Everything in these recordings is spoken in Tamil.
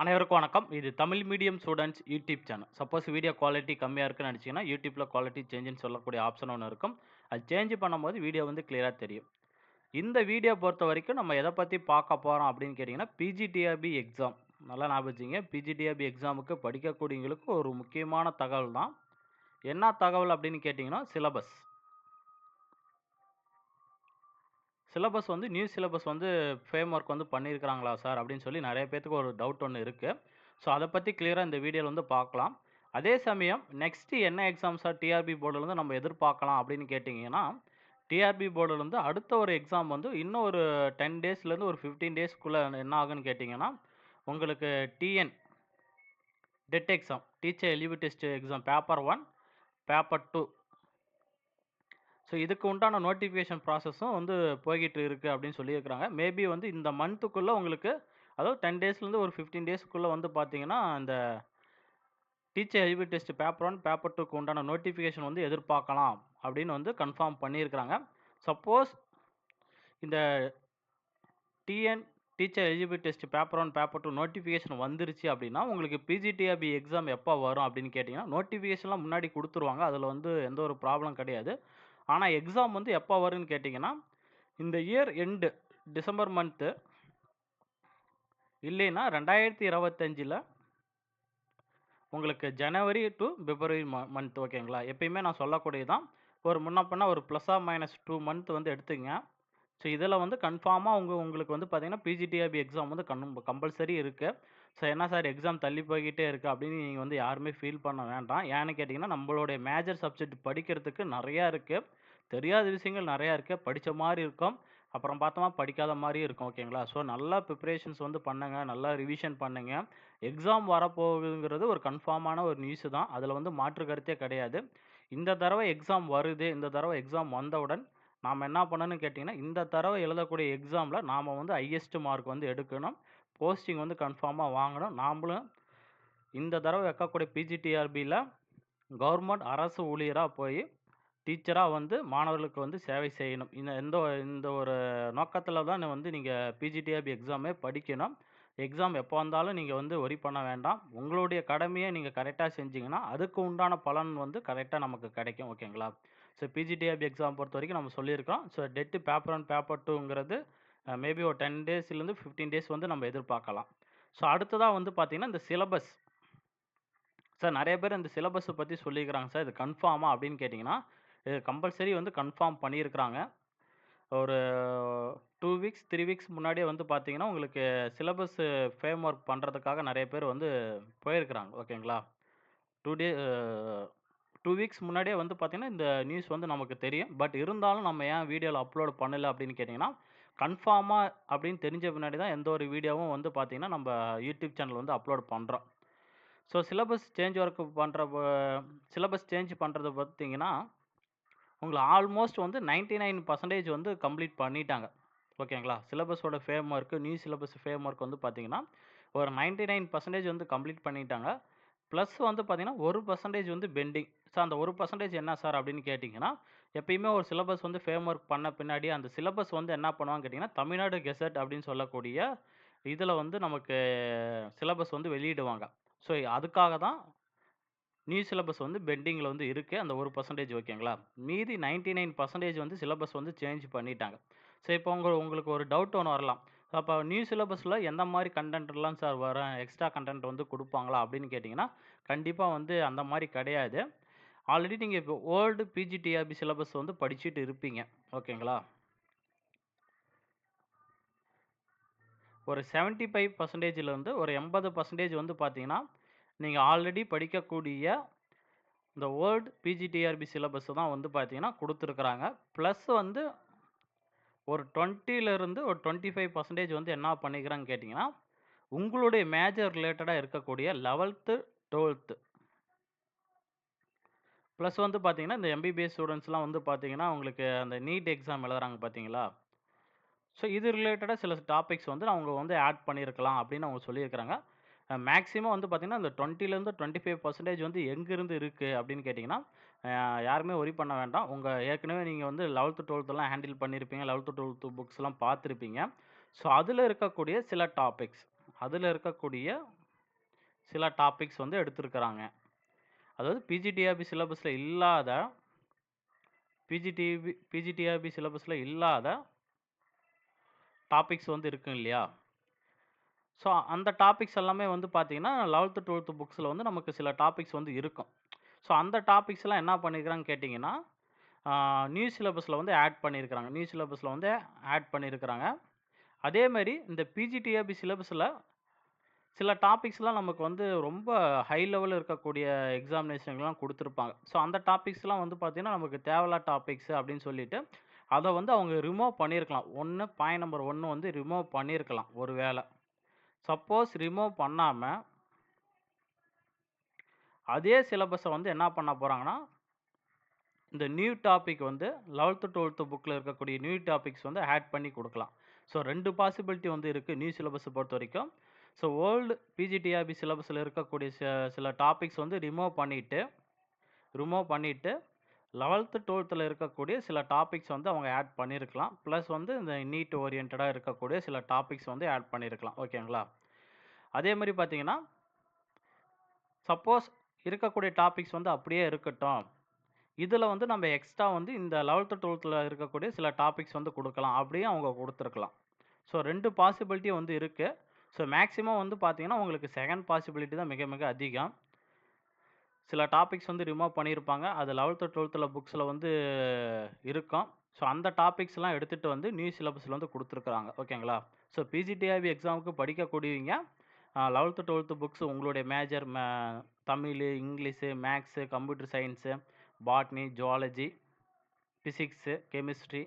அனைவருக்கும் வணக்கம். இது Tamil medium students YouTube channel. Suppose video quality கம்மியாக இருக்குன்னு நினச்சிங்கன்னா யூடியூப்பில் குவாலிட்டி சேஞ்சுன்னு சொல்லக்கூடிய ஆப்ஷன் ஒன்று இருக்கும். அது சேஞ்ச் பண்ணும்போது வீடியோ வந்து கிளியராக தெரியும். இந்த வீடியோ பொறுத்த வரைக்கும் நம்ம எதை பற்றி பார்க்க போகிறோம் அப்படின்னு கேட்டிங்கன்னா பிஜிடிஆர்பி எக்ஸாம் நல்லா ஞாபகம் பிஜிடிஆபி பிஜிடிஆர்பி எக்ஸாமுக்கு படிக்கக்கூடியவங்களுக்கு ஒரு முக்கியமான தகவல் தான். என்ன தகவல் அப்படின்னு கேட்டிங்கன்னா சிலபஸ் சிலபஸ் வந்து நியூ சிலபஸ் வந்து ஃப்ரேம் ஒர்க் வந்து பண்ணியிருக்கிறாங்களா சார்? அப்படின்னு சொல்லி நிறைய பேத்துக்கு ஒரு டவுட் ஒன்று இருக்குது ஸோ அதை பற்றி கிளியராக இந்த வீடியோவில் வந்து பார்க்கலாம். அதே சமயம் நெக்ஸ்ட்டு என்ன எக்ஸாம் சார்? டிஆர்பி போர்டிலேருந்து நம்ம எதிர்பார்க்கலாம் அப்படின்னு கேட்டிங்கன்னா டிஆர்பி போர்டிலேருந்து அடுத்த ஒரு எக்ஸாம் வந்து இன்னும் ஒரு டென் டேஸ்லேருந்து ஒரு ஃபிஃப்டீன் டேஸ்க்குள்ளே என்ன ஆகுன்னு கேட்டிங்கன்னா உங்களுக்கு TN TET exam teacher எலிவி test exam paper one paper two so இதுக்கு உண்டான நோட்டிஃபிகேஷன் ப்ராசஸும் வந்து போய்கிட்டு இருக்குது அப்படின்னு சொல்லியிருக்கிறாங்க. மேபி வந்து இந்த மந்த்துக்குள்ளே உங்களுக்கு அதாவது டென் டேஸ்லேருந்து ஒரு ஃபிஃப்டீன் டேஸ்க்குள்ளே வந்து பார்த்தீங்கன்னா இந்த டீச்சர் ஐவி டெஸ்ட் பேப்பர் ஒன் பேப்பர் டூக்கு உண்டான நோட்டிஃபிகேஷன் வந்து எதிர்பார்க்கலாம் அப்படின்னு வந்து கன்ஃபார்ம் பண்ணியிருக்கிறாங்க. சப்போஸ் இந்த TN teacher eligible test paper one paper two notification வந்துருச்சு அப்படின்னா உங்களுக்கு பிஜிடிஆபி எக்ஸாம் எப்போ வரும் அப்படின்னு கேட்டிங்கன்னா நோட்டிஃபிகேஷன்லாம் முன்னாடி கொடுத்துருவாங்க. அதில் வந்து எந்த ஒரு ப்ராப்ளம் கிடையாது. ஆனால் எக்ஸாம் வந்து எப்போ வரும்னு கேட்டிங்கன்னா இந்த இயர் எண்டு டிசம்பர் மந்த்து இல்லைன்னா ரெண்டாயிரத்தி இருபத்தஞ்சில் உங்களுக்கு ஜனவரி டு பிப்ரவரி ம மந்த் ஓகேங்களா எப்பயுமே நான் சொல்லக்கூடியதான் ஒரு முன்ன பண்ண ஒரு ப்ளஸ்ஸாக மைனஸ் டூ மந்த் வந்து எடுத்துங்க. ஸோ இதில் வந்து கன்ஃபார்மாக உங்கள் உங்களுக்கு வந்து பார்த்தீங்கன்னா பிஜிடிஆர்பி எக்ஸாம் வந்து கன் கம்பல்சரி இருக்குது ஸோ என்ன சார் எக்ஸாம் தள்ளி போய்கிட்டே இருக்குது அப்படின்னு நீங்கள் வந்து யாருமே ஃபீல் பண்ண வேண்டாம். ஏன்னு கேட்டிங்கன்னா நம்மளுடைய மேஜர் சப்ஜெக்ட் படிக்கிறதுக்கு நிறையா இருக்குது தெரியாத விஷயங்கள் நிறையா இருக்குது படித்த மாதிரி இருக்கும். அப்புறம் பார்த்தோமா படிக்காத மாதிரியும் இருக்கும் ஓகேங்களா? ஸோ நல்லா ப்ரிப்பரேஷன்ஸ் வந்து பண்ணுங்க. நல்லா ரிவிஷன் பண்ணுங்க. எக்ஸாம் வரப்போகுதுங்கிறது ஒரு கன்ஃபார்மான ஒரு நியூஸு தான். அதில் வந்து மாற்று கருத்தே கிடையாது. இந்த தடவை எக்ஸாம் வருது. இந்த தடவை எக்ஸாம் வந்தவுடன் நாம் என்ன பண்ணணும்னு கேட்டிங்கன்னா இந்த தடவை எழுதக்கூடிய எக்ஸாமில் நாம் வந்து ஹையஸ்ட் மார்க் வந்து எடுக்கணும். போஸ்டிங் வந்து கன்ஃபார்மாக வாங்கணும். நாமளும் இந்த தடவை வைக்கக்கூடிய பிஜிடிஆர்பியில் கவர்மெண்ட் அரசு ஊழியராக போய் டீச்சராக வந்து மாணவர்களுக்கு வந்து சேவை செய்யணும். இந்த எந்த இந்த ஒரு நோக்கத்தில் தான் வந்து நீங்கள் பிஜிடிஆர்பி எக்ஸாமே படிக்கணும். எக்ஸாம் எப்போ வந்தாலும் நீங்கள் வந்து ஒரி பண்ண வேண்டாம். உங்களுடைய கடமையை நீங்கள் கரெக்டாக செஞ்சீங்கன்னா அதுக்கு உண்டான பலன் வந்து கரெக்டாக நமக்கு கிடைக்கும். ஓகேங்களா ஸோ பிஜிடிஆர்பி எக்ஸாம் பொறுத்த வரைக்கும் நம்ம சொல்லியிருக்கோம் so TET paper one paper டூங்கிறது maybe ஒரு டென் டேஸ்லேருந்து ஃபிஃப்டீன் டேஸ் வந்து நம்ம எதிர்பார்க்கலாம். ஸோ அடுத்ததாக வந்து பார்த்திங்கன்னா இந்த சிலபஸ் சார் நிறைய பேர் இந்த சிலபஸை பற்றி சொல்லியிருக்கிறாங்க சார். இது கன்ஃபார்மா அப்படின்னு கேட்டிங்கன்னா இது கம்பல்சரி வந்து கன்ஃபார்ம் பண்ணியிருக்கிறாங்க. ஒரு டூ வீக்ஸ் த்ரீ வீக்ஸ் முன்னாடியே வந்து பார்த்தீங்கன்னா உங்களுக்கு சிலபஸ் ஃபேம் ஒர்க் பண்ணுறதுக்காக நிறைய பேர் வந்து போயிருக்கிறாங்க. ஓகேங்களா? டூ டே டூ வீக்ஸ் முன்னாடியே வந்து பார்த்திங்கன்னா இந்த நியூஸ் வந்து நமக்கு தெரியும். பட் இருந்தாலும் நம்ம ஏன் வீடியோவில் அப்லோட் பண்ணலை அப்படின்னு கேட்டிங்கன்னா கன்ஃபார்மாக அப்படின்னு தெரிஞ்ச பின்னாடி தான் எந்த ஒரு வீடியோவும் வந்து பார்த்திங்கன்னா நம்ம யூடியூப் சேனல் வந்து அப்லோட் பண்ணுறோம் ஸோ சிலபஸ் சேஞ்ச் ஒர்க் பண்ணுற சிலபஸ் சேஞ்ச் பண்ணுறது பார்த்தீங்கன்னா உங்களை ஆல்மோஸ்ட் வந்து நைன்டி நைன் பர்சன்டேஜ் வந்து கம்ப்ளீட் பண்ணிட்டாங்க. ஓகேங்களா? சிலபஸோட fame work new syllabus fame work வந்து பார்த்திங்கன்னா ஒரு நைன்டி நைன் பர்சன்டேஜ் வந்து கம்ப்ளீட் பண்ணிட்டாங்க. ப்ளஸ் வந்து பார்த்திங்கன்னா ஒரு பர்சன்டேஜ் வந்து பெண்டிங். ஸோ அந்த ஒரு பர்சன்டேஜ் என்ன சார் அப்படின்னு கேட்டிங்கன்னா எப்பயுமே ஒரு சிலபஸ் வந்து ஃபேம் ஒர்க் பண்ண பின்னாடி அந்த சிலபஸ் வந்து என்ன பண்ணுவாங்க கேட்டிங்கன்னா தமிழ்நாடு கெசட் அப்படின்னு சொல்லக்கூடிய இதில் வந்து நமக்கு சிலபஸ் வந்து வெளியிடுவாங்க. ஸோ அதுக்காக தான் நியூ சிலபஸ் வந்து பெண்டிங்கில் வந்து இருக்குது அந்த ஒரு பர்சன்டேஜ் ஓகேங்களா? மீதி நைன்டி நைன் பர்சன்டேஜ் வந்து சிலபஸ் வந்து சேஞ்ச் பண்ணிட்டாங்க. ஸோ இப்போ உங்கள் உங்களுக்கு ஒரு டவுட் ஒன்று வரலாம். அப்போ நியூ சிலபஸில் எந்த மாதிரி கண்டென்ட்லாம் சார் வர எக்ஸ்ட்ரா கண்டென்ட் வந்து கொடுப்பாங்களா அப்படின்னு கேட்டிங்கன்னா கண்டிப்பாக வந்து அந்த மாதிரி கிடையாது. ஆல்ரெடி நீங்கள் இப்போ ஓல்டு பிஜிடிஆர்பி சிலபஸ் வந்து படிச்சுட்டு இருப்பீங்க. ஓகேங்களா? ஒரு செவன்ட்டி ஃபைவ் பர்சன்டேஜிலேருந்து ஒரு எண்பது பர்சன்டேஜ் வந்து பார்த்தீங்கன்னா நீங்கள் ஆல்ரெடி படிக்கக்கூடிய இந்த வேர்ல்டு பிஜிடிஆர்பி சிலபஸ் தான் வந்து பார்த்தீங்கன்னா கொடுத்துருக்குறாங்க. ப்ளஸ் வந்து ஒரு டுவெண்ட்டிலேருந்து ஒரு டுவெண்ட்டி ஃபைவ் பர்சன்டேஜ் வந்து என்ன பண்ணிக்கிறான்னு கேட்டிங்கன்னா உங்களுடைய மேஜர் ரிலேட்டடாக இருக்கக்கூடிய லெவல்த்து டுவெல்த்து ப்ளஸ் வந்து பார்த்தீங்கன்னா இந்த எம்பிபிஎஸ் ஸ்டூடெண்ட்ஸ்லாம் வந்து பார்த்தீங்கன்னா உங்களுக்கு அந்த நீட் எக்ஸாம் எழுதுறாங்க பார்த்தீங்களா? ஸோ இது ரிலேட்டடாக சில டாபிக்ஸ் வந்து அவங்க வந்து ஆட் பண்ணியிருக்கலாம் அப்படின்னு அவங்க சொல்லியிருக்கிறாங்க. மேக்ஸிமம் வந்து பார்த்திங்கன்னா இந்த டுவெண்ட்டிலேருந்து டுவெண்ட்டி ஃபைவ் பர்சன்டேஜ் வந்து எங்கேருந்து இருக்குது அப்படின்னு கேட்டிங்கன்னா யாருமே ஒரி பண்ண வேண்டாம். உங்கள் ஏற்கனவே நீங்கள் வந்து லெவல்த்து டுவெல்த்துலாம் ஹேண்டில் பண்ணியிருப்பீங்க. லெவல்த்து டுவெல்த்து புக்ஸ்லாம் பார்த்துருப்பீங்க. ஸோ அதில் இருக்கக்கூடிய சில டாபிக்ஸ் அதில் இருக்கக்கூடிய சில டாபிக்ஸ் வந்து எடுத்திருக்கிறாங்க. அதாவது பிஜிடிஆர்பி சிலபஸில் இல்லாத பிஜிடிபி பிஜிடிஆர்பி சிலபஸில் இல்லாத டாபிக்ஸ் வந்து இருக்கும் இல்லையா? ஸோ அந்த டாபிக்ஸ் எல்லாமே வந்து பார்த்தீங்கன்னா, லெவல்த்து டுவெல்த்து புக்ஸில் வந்து நமக்கு சில டாபிக்ஸ் வந்து இருக்கும். ஸோ அந்த டாபிக்ஸ்லாம் என்ன பண்ணியிருக்கிறாங்கன்னு கேட்டிங்கன்னா நியூ சிலபஸில் வந்து ஆட் பண்ணியிருக்கிறாங்க. நியூ சிலபஸில் வந்து ஆட் பண்ணியிருக்கிறாங்க. அதேமாரி இந்த பிஜிடிஆபி சிலபஸில் சில டாபிக்ஸ்லாம் நமக்கு வந்து ரொம்ப ஹை லெவல்ல இருக்கக்கூடிய எக்ஸாமினேஷன்லாம் குடுத்துருப்பாங்க. ஸோ அந்த டாபிக்ஸ்லாம் வந்து பார்த்தீங்கன்னா, நமக்கு தேவையில்லாத டாபிக்ஸ் அப்படின்னு சொல்லிட்டு, அத வந்து அவங்க ரிமூவ் பண்ணியிருக்கலாம். 1 பாயிண்ட் நம்பர் 1 வந்து ரிமூவ் பண்ணியிருக்கலாம் ஒரு வேள. சப்போஸ் ரிமூவ் பண்ணாம அதே சிலபஸ வந்து என்ன பண்ண போறாங்கன்னா, இந்த நியூ டாபிக் வந்து 11த், 12த் புக்ல இருக்கக்கூடிய நியூ டாபிக்ஸ் வந்து ஆட் பண்ணி குடுக்கலாம். ஸோ 2 பாசிபிலிட்டி வந்து இருக்கு நியூ சிலபஸ பொறுத்தவரைக்கும். ஸோ ஓல்டு பிஜிடிஆர்பி சிலபஸில் இருக்கக்கூடிய ச சில டாபிக்ஸ் வந்து ரிமூவ் பண்ணிவிட்டு ரிமூவ் பண்ணிவிட்டு லெவல்த்து டுவெல்த்தில் இருக்கக்கூடிய சில டாபிக்ஸ் வந்து அவங்க ஆட் பண்ணியிருக்கலாம். ப்ளஸ் வந்து இந்த நீட் ஓரியன்டாக இருக்கக்கூடிய சில டாபிக்ஸ் வந்து ஆட் பண்ணியிருக்கலாம். ஓகேங்களா? அதே மாதிரி பார்த்தீங்கன்னா சப்போஸ் இருக்கக்கூடிய டாபிக்ஸ் வந்து அப்படியே இருக்கட்டும். இதில் வந்து நம்ம எக்ஸ்ட்ரா வந்து இந்த 11த், 12த்ல இருக்கக்கூடிய சில டாபிக்ஸ் வந்து கொடுக்கலாம் அப்படியே அவங்க கொடுத்துருக்கலாம் ஸோ ரெண்டு பாசிபிலிட்டி வந்து இருக்குது ஸோ மேக்ஸிமம் வந்து பார்த்தீங்கன்னா, உங்களுக்கு செகண்ட் பாசிபிலிட்டி தான் மிக மிக அதிகம். சில டாபிக்ஸ் வந்து ரிமூவ் பண்ணியிருப்பாங்க. அது லெவல்த்து டுவெல்த்தில் புக்ஸில் வந்து இருக்கும். ஸோ அந்த டாபிக்ஸ்லாம் எடுத்துகிட்டு வந்து நியூ சிலபஸில் வந்து கொடுத்துருக்குறாங்க ஓகேங்களா? ஸோ பிஜிடிஆர்பி எக்ஸாமுக்கு படிக்கக்கூடியவங்க லெவல்த்து டுவெல்த்து புக்ஸ் உங்களுடைய மேஜர் மே Tamil English, maths computer science botany, zoology physics chemistry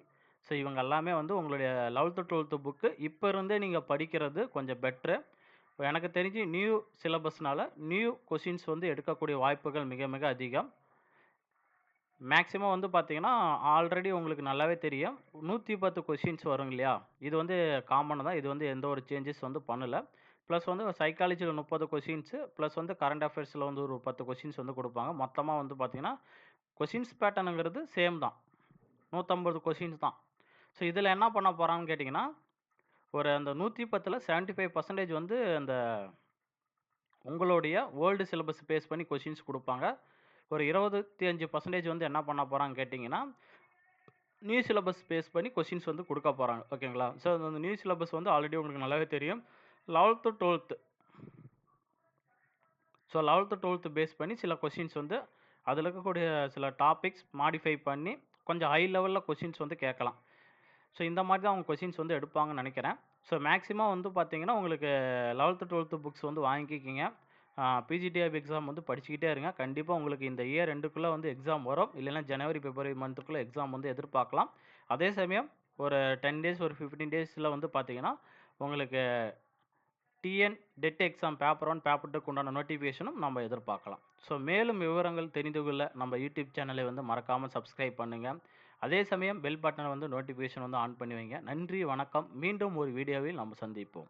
so இவங்க எல்லாமே வந்து உங்களுடைய 11த், 12த் புக்கு இப்போ இருந்தே நீங்கள் படிக்கிறது கொஞ்சம் பெட்ரு. எனக்கு தெரிஞ்சு நியூ சிலபஸ்னால் நியூ கொஷின்ஸ் வந்து எடுக்கக்கூடிய வாய்ப்புகள் மிக மிக அதிகம். மேக்ஸிமம் வந்து பார்த்தீங்கன்னா, ஆல்ரெடி உங்களுக்கு நல்லாவே தெரியும். நூற்றி பத்து கொஷின்ஸ் வரும் இல்லையா? இது வந்து காமன் தான். இது வந்து எந்த ஒரு சேஞ்சஸ் வந்து பண்ணல. ப்ளஸ் வந்து சைக்காலஜியில் முப்பது கொஷின்ஸு ப்ளஸ் வந்து கரண்ட் அஃபேர்ஸில் வந்து ஒரு பத்து கொஷின்ஸ் வந்து கொடுப்பாங்க மொத்தமாக வந்து பார்த்தீங்கன்னா, கொஷின்ஸ் பேட்டர்னுங்கிறது சேம் தான். நூற்றம்பது கொஷின்ஸ் தான். ஸோ இதில் என்ன பண்ண போகிறான்னு கேட்டிங்கன்னா ஒரு அந்த 110ல 75% வந்து அந்த உங்களுடைய வேர்ல்டு சிலபஸ் பேஸ் பண்ணி கொஷின்ஸ் கொடுப்பாங்க ஒரு 25% வந்து என்ன பண்ண போகிறாங்க கேட்டிங்கன்னா நியூ சிலபஸ் பேஸ் பண்ணி கொஷின்ஸ் வந்து கொடுக்க போகிறாங்க ஓகேங்களா? ஸோ அந்த நியூ சிலபஸ் வந்து ஆல்ரெடி உங்களுக்கு நல்லாவே தெரியும். 11த், 12த் ஸோ 11த், 12த் பேஸ் பண்ணி சில கொஷின்ஸ் வந்து அதில் இருக்கக்கூடிய சில டாபிக்ஸ் மாடிஃபை பண்ணி கொஞ்சம் ஹை லெவலில் கொஷின்ஸ் வந்து கேட்கலாம். ஸோ இந்த மாதிரி தான் அவங்க கொஷின்ஸ் வந்து எடுப்பாங்கன்னு நினைக்கிறேன் ஸோ மேக்ஸிமம் வந்து பார்த்தீங்கன்னா, உங்களுக்கு 11த், 12த் புக்ஸ் வந்து வாங்கிக்கிங்க. பிஜிடிஎஃப் எக்ஸாம் வந்து படிச்சுக்கிட்டே இருங்க. கண்டிப்பாக உங்களுக்கு இந்த இயர் ரெண்டுக்குள்ளே வந்து எக்ஸாம் வரும். இல்லைன்னா ஜனவரி, பிப்ரவரி மந்த்துக்குள்ளே எக்ஸாம் வந்து எதிர்பார்க்கலாம். அதே சமயம் ஒரு 10 டேஸ், ஒரு ஃபிஃப்டீன் டேஸில் வந்து பார்த்தீங்கன்னா, உங்களுக்கு TN TET exam paper one paper டூக்கு உண்டான நோட்டிஃபிகேஷனும் நம்ம எதிர்பார்க்கலாம். ஸோ மேலும் விவரங்கள் தெரிந்து கொள்ள நம்ம யூடியூப் சேனலை வந்து மறக்காமல் சப்ஸ்கிரைப் பண்ணுங்கள் அதே சமயம் பெல் பட்டனை வந்து நோட்டிஃபிகேஷன் வந்து ஆன் பண்ணி வைங்க. நன்றி, வணக்கம். மீண்டும் ஒரு வீடியோவில் நம்ம சந்திப்போம்.